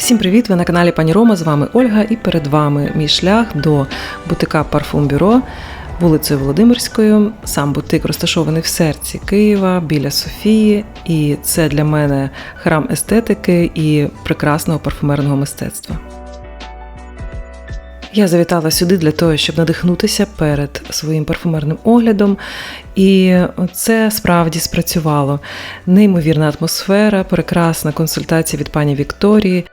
Всім привіт! Ви на каналі Пані Рома. З вами Ольга, і перед вами мій шлях до бутика Парфум Бюро вулицею Володимирською. Сам бутик розташований в серці Києва біля Софії, і це для мене храм естетики і прекрасного парфумерного мистецтва. Я завітала сюди для того, щоб надихнутися перед своїм парфумерним оглядом, і це справді спрацювало. Неймовірна атмосфера, прекрасна консультація від пані Вікторії,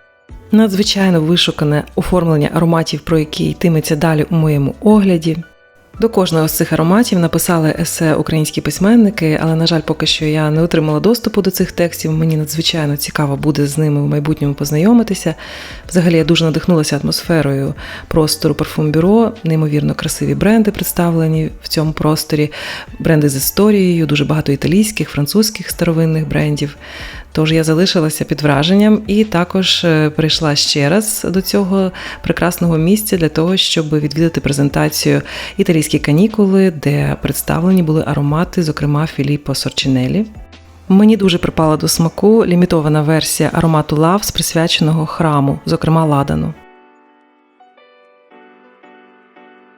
надзвичайно вишукане оформлення ароматів, про які йтиметься далі у моєму огляді. До кожного з цих ароматів написали есе українські письменники, але, на жаль, поки що я не отримала доступу до цих текстів. Мені надзвичайно цікаво буде з ними в майбутньому познайомитися. Взагалі я дуже надихнулася атмосферою простору парфум-бюро, неймовірно красиві бренди представлені в цьому просторі, бренди з історією, дуже багато італійських, французьких старовинних брендів. Тож я залишилася під враженням і також е, прийшла ще раз до цього прекрасного місця для того, щоб відвідати презентацію італійські канікули, де представлені були аромати, зокрема Філіппо Сорчинелі. Мені дуже припала до смаку лімітована версія аромату Лавс, присвяченого храму, зокрема Ладану.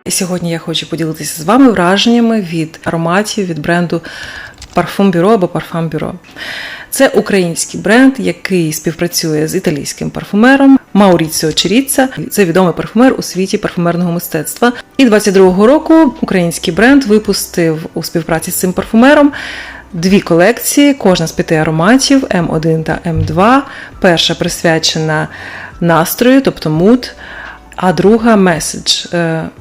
Сьогодні я хочу поділитися з вами враженнями від ароматів від бренду Parfum Bureau або Parfum Bureau. Це український бренд, який співпрацює з італійським парфумером Мауріціо Черіца. Це відомий парфумер у світі парфумерного мистецтва. І 22-го року український бренд випустив у співпраці з цим парфумером. Дві колекції, кожна з п'яти ароматів М1 та М2. Перша присвячена настрою, тобто муд, а друга меседж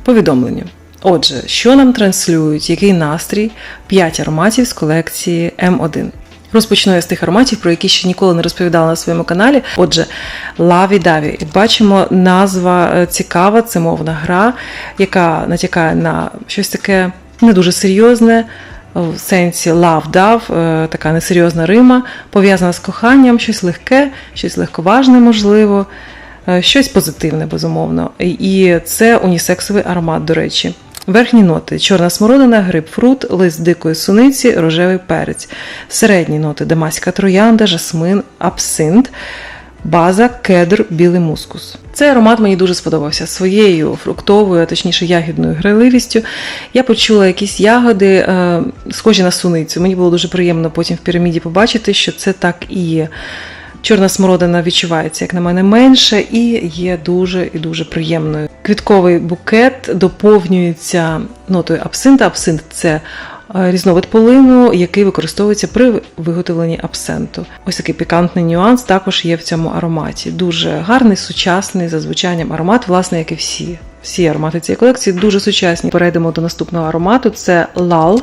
повідомленню. Отже, що нам транслюють, який настрій 5 ароматів з колекції М1. Розпочну я з тих ароматів, про які ще ніколи не розповідала на своєму каналі. Отже, Лаві Даві. Бачимо, назва е, цікава, це мовна гра, яка натякає на щось таке не дуже серйозне. В сенсі love дав, така несерйозна рима, пов'язана з коханням, щось легке, щось легковажне, можливо, е, щось позитивне, безумовно. І це унісексовий аромат, до речі. Верхні ноти чорна смородина, грейпфрут, лист дикої суниці, рожевий перець. Середні ноти дамаська троянда, жасмин, абсинт, база, кедр, білий мускус. Цей аромат мені дуже сподобався своєю фруктовою, а точніше ягідною грайливістю. Я почула якісь ягоди, е, схожі на суницю. Мені було дуже приємно потім в піраміді побачити, що це так і є. Чорна смородина відчувається, як на мене, менше, і є дуже і дуже приємною. Квітковий букет доповнюється нотою абсинта. Абсинт це різновид полину, який використовується при виготовленні абсенту. Ось такий пікантний нюанс також є в цьому ароматі. Дуже гарний, сучасний за звучанням аромат, власне, як і всі. Всі аромати цієї колекції дуже сучасні. Перейдемо до наступного аромату: це лал.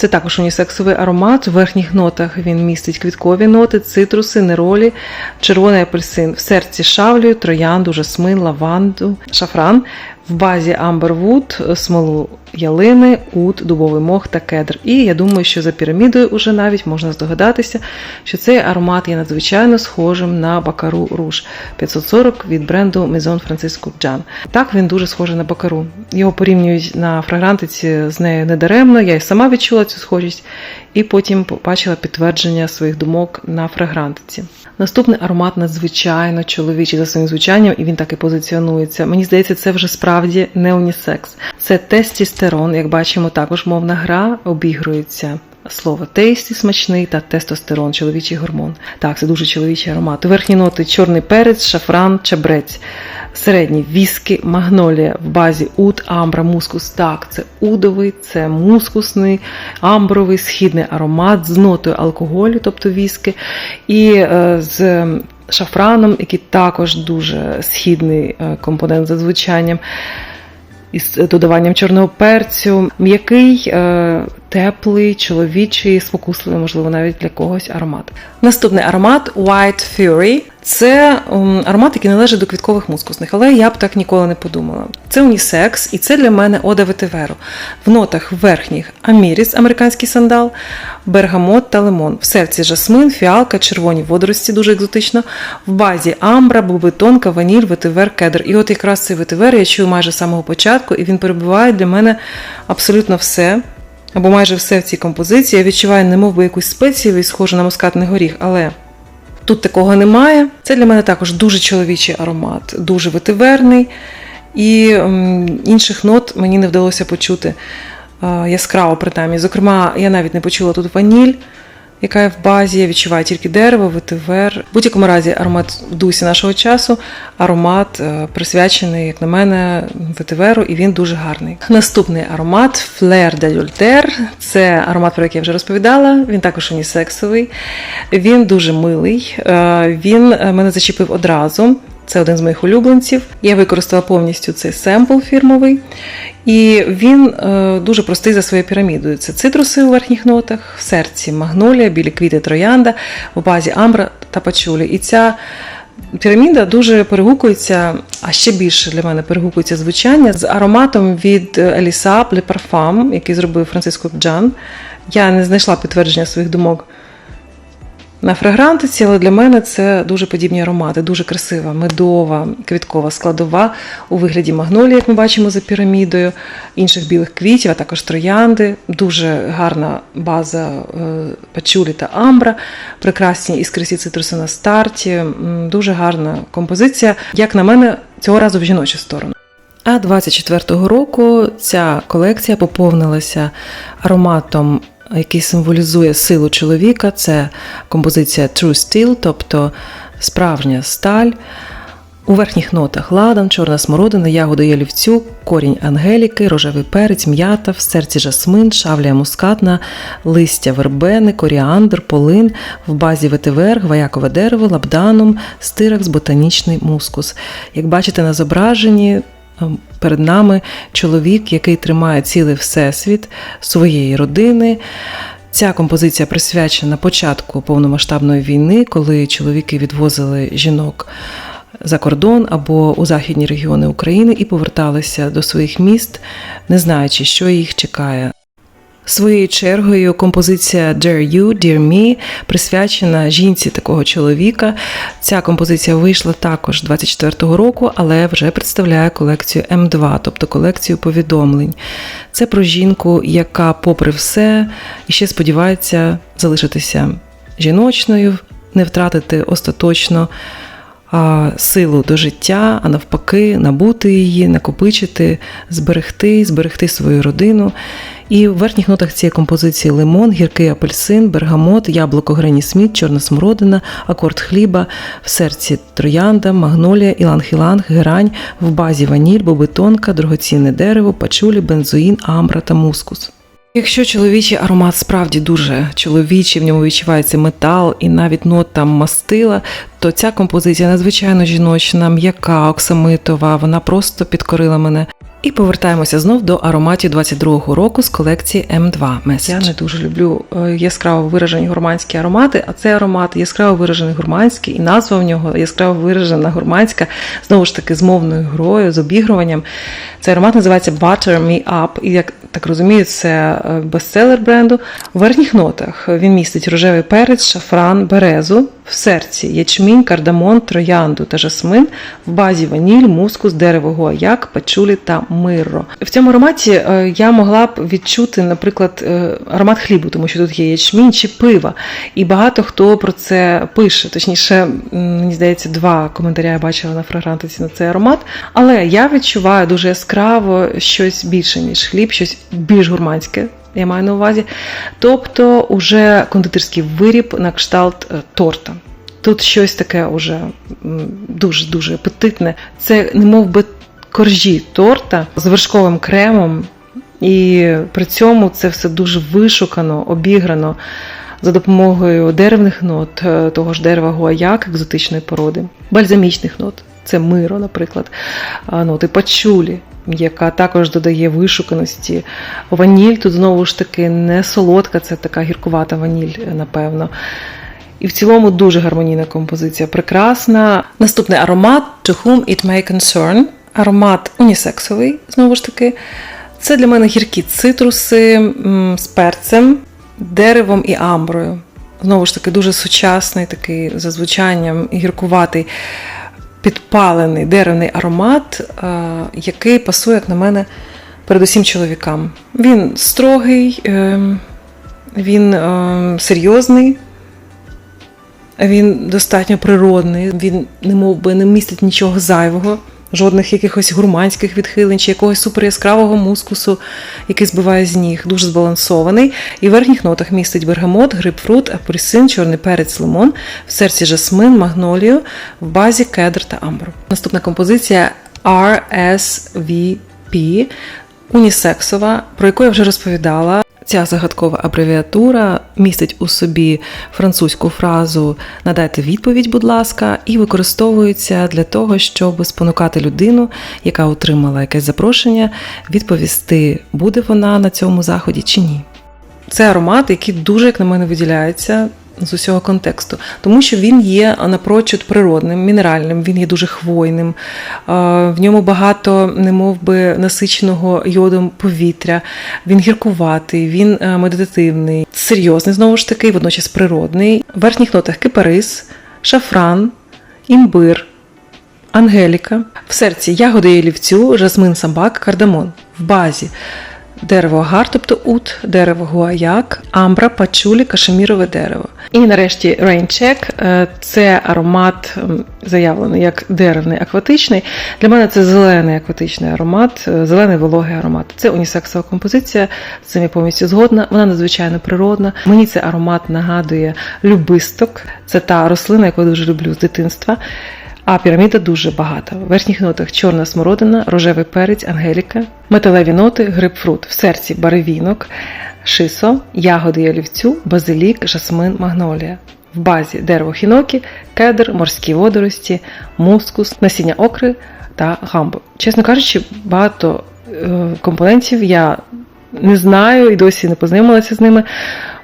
Це також унісексовий аромат. В верхніх нотах він містить квіткові ноти, цитруси, неролі, червоний апельсин. В серці шавлю, троянду, жасмин, лаванду, шафран. В базі амбервуд, смолу ялини, ут, дубовий мох та кедр. І я думаю, що за пірамідою уже навіть можна здогадатися, що цей аромат є надзвичайно схожим на Бакару Руж 540 від бренду Maison Francisco Джан. Так він дуже схожий на Бакару. Його порівнюють на фрагрантиці з нею недаремно. Я й сама відчула цю схожість, і потім побачила підтвердження своїх думок на фрагрантиці. Наступний аромат надзвичайно чоловічий за своїм звучанням, і він так і позиціонується. Мені здається, це вже справді не унісекс. Це тестістерон, як бачимо, також мовна гра обігрується. Слово тейсті смачний та тестостерон, чоловічий гормон. Так, це дуже чоловічий аромат. Верхні ноти чорний перець, шафран, чабрець. Середні віскі, магнолія в базі ут, амбра, мускус. Так, це удовий, це мускусний, амбровий, східний аромат з нотою алкоголю, тобто віскі. І е, з шафраном, який також дуже східний е, компонент за звучанням. Із додаванням чорного перцю, м'який, е, теплий, чоловічий, спокусливий, можливо, навіть для когось аромат. Наступний аромат White Fury. Це аромат, який належить до квіткових мускусних, але я б так ніколи не подумала. Це унісекс, і це для мене ода ветиверу. В нотах верхніх аміріс, американський сандал, бергамот та лимон. В серці жасмин, фіалка, червоні водорості, дуже екзотично. В базі амбра, бубитонка, ваніль, ветивер, кедр. І от якраз цей ветивер я чую майже з самого початку, і він перебуває для мене абсолютно все. Або майже все в цій композиції. Я відчуваю, немовби якусь спецію, схожу на мускатний горіх, але Тут такого немає. Це для мене також дуже чоловічий аромат, дуже ветиверний. І інших нот мені не вдалося почути яскраво принаймні. Зокрема, я навіть не почула тут ваніль, яка є в базі. Я відчуваю тільки дерево, ветивер. В будь-якому разі аромат в дусі нашого часу, аромат е, присвячений, як на мене, ветиверу, і він дуже гарний. Наступний аромат Flair d'Adulter. Це аромат, про який я вже розповідала. Він також унісексовий. Він дуже милий. Е, Він е, мене зачепив одразу. Це один з моїх улюбленців. Я використала повністю цей семпл фірмовий. І він е, дуже простий за своєю пірамідою. Це цитруси у верхніх нотах, в серці магнолія, білі квіти троянда, в базі амбра та пачулі. І ця піраміда дуже перегукується, а ще більше для мене перегукується звучання з ароматом від Еліса Parfum, який зробив Франциско Джан. Я не знайшла підтвердження своїх думок на фрагрантиці, але для мене це дуже подібні аромати, дуже красива, медова, квіткова складова у вигляді магнолії, як ми бачимо за пірамідою, інших білих квітів, а також троянди. Дуже гарна база е, пачулі та амбра, прекрасні іскристі цитруси на старті. Дуже гарна композиція, як на мене, цього разу в жіночу сторону. А 24-го року ця колекція поповнилася ароматом, який символізує силу чоловіка. Це композиція True Steel, тобто справжня сталь. У верхніх нотах ладан, чорна смородина, ягоди ялівцю, корінь ангеліки, рожевий перець, м'ята, в серці жасмин, шавлія мускатна, листя вербени, коріандр, полин, в базі ветивер, гваякове дерево, лабданум, стиракс, ботанічний мускус. Як бачите на зображенні, перед нами чоловік, який тримає цілий всесвіт своєї родини. Ця композиція присвячена початку повномасштабної війни, коли чоловіки відвозили жінок за кордон або у західні регіони України і поверталися до своїх міст, не знаючи, що їх чекає. Своєю чергою композиція Dare You, Dear Me присвячена жінці такого чоловіка. Ця композиція вийшла також 24-го року, але вже представляє колекцію М2, тобто колекцію повідомлень. Це про жінку, яка, попри все, іще сподівається залишитися жіночною, не втратити остаточно силу до життя, а навпаки, набути її, накопичити, зберегти, зберегти свою родину. І в верхніх нотах цієї композиції лимон, гіркий апельсин, бергамот, яблуко Грені Сміт, чорна смородина, акорд хліба, в серці троянда, магнолія, іланг-іланг, герань, в базі ваніль, бобитонка, дорогоцінне дерево, пачулі, бензоїн, амбра та мускус. Якщо чоловічий аромат справді дуже чоловічий, в ньому відчувається метал і навіть нота мастила, то ця композиція надзвичайно жіночна, м'яка, оксамитова, вона просто підкорила мене. І повертаємося знов до ароматів 22-го року з колекції М2 Message. Я не дуже люблю е, яскраво виражені гурманські аромати, а цей аромат яскраво виражений гурманський, і назва в нього яскраво виражена гурманська, знову ж таки, з мовною грою, з обігруванням. Цей аромат називається Butter Me Up, і як так розумію, це е, бестселер бренду. У верхніх нотах він містить рожевий перець, шафран, березу, в серці ячмінь, кардамон, троянду та жасмин, в базі ваніль, мускус, дерево гуаяк, пачулі та мирро. В цьому ароматі е, я могла б відчути, наприклад, е, аромат хлібу, тому що тут є ячмінь чи пива. І багато хто про це пише. Точніше, мені здається, два коментаря я бачила на фрагрантиці на цей аромат. Але я відчуваю дуже яскраво щось більше, ніж хліб, щось більш гурманське. Я маю на увазі. Тобто, уже кондитерський виріб на кшталт е, торта. Тут щось таке уже дуже-дуже апетитне. Це не би коржі торта з вершковим кремом, і при цьому це все дуже вишукано, обіграно за допомогою деревних нот, е, того ж дерева гуаяк, екзотичної породи, бальзамічних нот. Це миро, наприклад, ноти пачулі, яка також додає вишуканості. Ваніль тут знову ж таки не солодка, це така гіркувата ваніль, напевно. І в цілому дуже гармонійна композиція, прекрасна. Наступний аромат To Whom It May Concern. Аромат унісексовий, знову ж таки. Це для мене гіркі цитруси з перцем, деревом і амброю. Знову ж таки, дуже сучасний, такий за звучанням гіркуватий, підпалений деревний аромат, е, який пасує, як на мене, передусім чоловікам. Він строгий, е, він е, серйозний, Він достатньо природний, він немов би не містить нічого зайвого, жодних якихось гурманських відхилень чи якогось суперяскравого мускусу, який збиває з ніг. Дуже збалансований. І в верхніх нотах містить бергамот, грейпфрут, апельсин, чорний перець, лимон, в серці жасмин, магнолію, в базі кедр та амбру. Наступна композиція RSVP унісексова, про яку я вже розповідала. Ця загадкова абревіатура містить у собі французьку фразу Надайте відповідь, будь ласка, і використовується для того, щоб спонукати людину, яка отримала якесь запрошення, відповісти, буде вона на цьому заході чи ні. Це аромат, який дуже, як на мене, виділяється з усього контексту, тому що він є напрочуд природним, мінеральним, він є дуже хвойним, в ньому багато, немов би, насиченого йодом повітря, він гіркуватий, він е, медитативний, серйозний, знову ж таки, водночас природний. В верхніх нотах кипарис, шафран, імбир. Ангеліка, в серці ягоди ялівцю, жасмин самбак, кардамон. В базі дерево агар, тобто ут, дерево гуаяк, амбра, пачулі, кашемірове дерево. І нарешті Rain Check – це аромат заявлений як деревний акватичний. Для мене це зелений акватичний аромат, е, зелений вологий аромат. Це унісексова композиція, з цим я повністю згодна. Вона надзвичайно природна. Мені цей аромат нагадує любисток. Це та рослина, яку я дуже люблю з дитинства. А піраміда дуже багата. В верхніх нотах чорна смородина, рожевий перець, ангеліка, металеві ноти, грейпфрут, в серці баревінок, шисо, ягоди ялівцю, базилік, жасмин, магнолія. В базі дерево хінокі, кедр, морські водорості, мускус, насіння окри та гамбу. Чесно кажучи, багато е, компонентів я не знаю і досі не познайомилася з ними.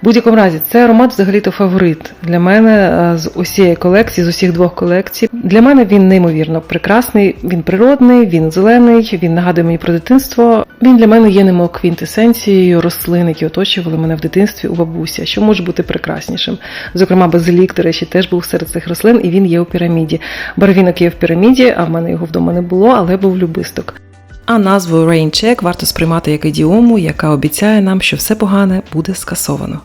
Будь-якому разі, це аромат взагалі-то фаворит для мене е, з усієї колекції, з усіх двох колекцій. Для мене він неймовірно прекрасний, він природний, він зелений, він нагадує мені про дитинство. Він для мене є немов квінтесенцією рослин, які оточували мене в дитинстві у бабуся, що може бути прекраснішим. Зокрема, базилік, до речі, теж був серед цих рослин, і він є у піраміді. Барвінок є в піраміді, а в мене його вдома не було, але був любисток. А назву Check варто сприймати як ідіому, яка обіцяє нам, що все погане буде скасовано.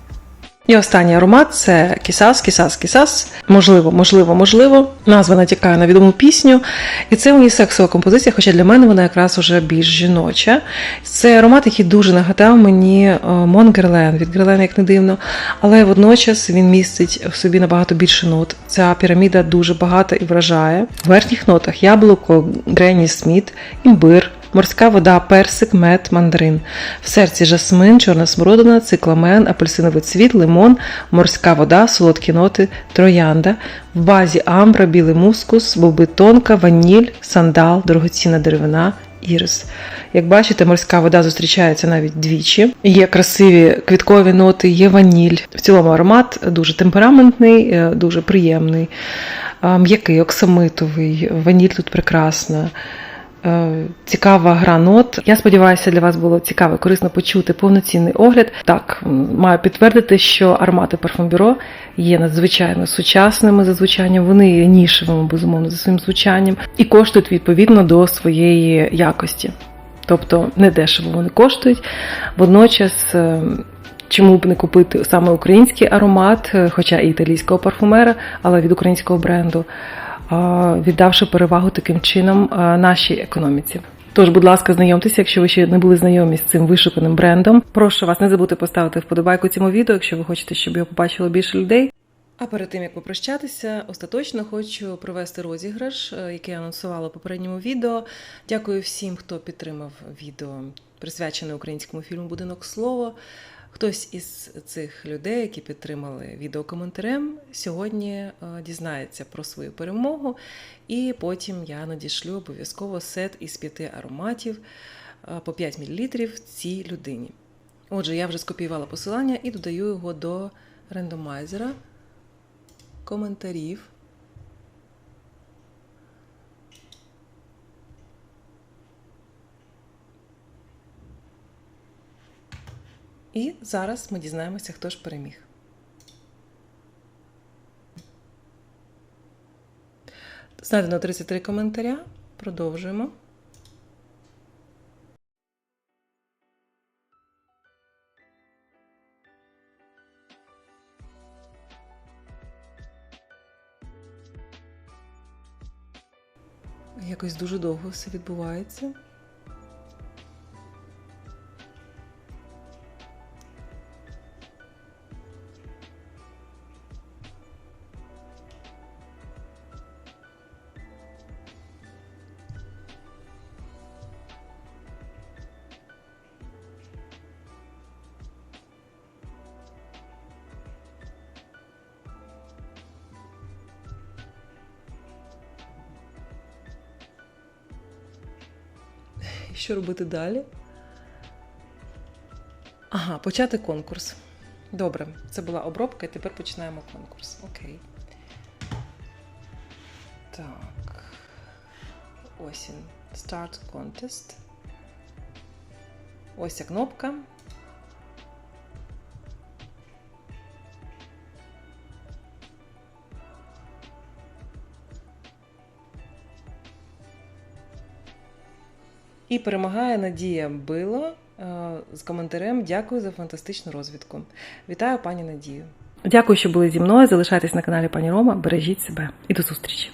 І останній аромат це кісас, кісас, кісас. Можливо, можливо, можливо. Назва натякає на відому пісню. І це унісексова композиція, хоча для мене вона якраз уже більш жіноча. Це аромат, який дуже нагадав мені е, Мон Герлен, від Герлена, як не дивно, але водночас він містить в собі набагато більше нот. Ця піраміда дуже багата і вражає. В верхніх нотах яблуко, Гренні Сміт, імбир. Морська вода, персик, мед, мандарин. В серці жасмин, чорна смородина, цикламен, апельсиновий цвіт, лимон, морська вода, солодкі ноти, троянда. В базі амбра, білий мускус, боби тонка, ваніль, сандал, дорогоцінна деревина, ірис. Як бачите, морська вода зустрічається навіть двічі. Є красиві квіткові ноти, є ваніль. В цілому аромат дуже темпераментний, е, дуже приємний, м'який, оксамитовий, ваніль тут прекрасна. Е, Цікава гра нот. Я сподіваюся, для вас було цікаво, корисно почути повноцінний огляд. Так, маю підтвердити, що аромати парфумбюро є надзвичайно сучасними за звучанням. Вони є нішевими, безумовно, за своїм звучанням і коштують відповідно до своєї якості. Тобто не дешево вони коштують. Водночас. е, Чому б не купити саме український аромат, е, хоча і італійського парфумера, але від українського бренду, віддавши перевагу таким чином нашій економіці. Тож, будь ласка, знайомтеся, якщо ви ще не були знайомі з цим вишуканим брендом. Прошу вас не забудьте поставити вподобайку цьому відео, якщо ви хочете, щоб його побачило більше людей. А перед тим як попрощатися, остаточно хочу провести розіграш, е, який анонсувала попередньому відео. Дякую всім, хто підтримав відео, присвячене українському фільму Будинок слово. Хтось із цих людей, які підтримали відео коментарем, сьогодні е, дізнається про свою перемогу, і потім я надішлю обов'язково сет із п'яти ароматів е, по 5 мл цій людині. Отже, я вже скопіювала посилання і додаю його до рандомайзера коментарів. І зараз ми дізнаємося, хто ж переміг. Знайдено 33 коментаря. Продовжуємо. Якось дуже довго все відбувається. Що робити далі? Ага, почати конкурс. Добре, це була обробка, і тепер починаємо конкурс. Окей. Так. Ось він. Start contest. Ось ця кнопка. І перемагає Надія Било е, з коментарем Дякую за фантастичну розвідку. Вітаю, пані Надію. Дякую, що були зі мною. Залишайтесь на каналі пані Рома. Бережіть себе і до зустрічі.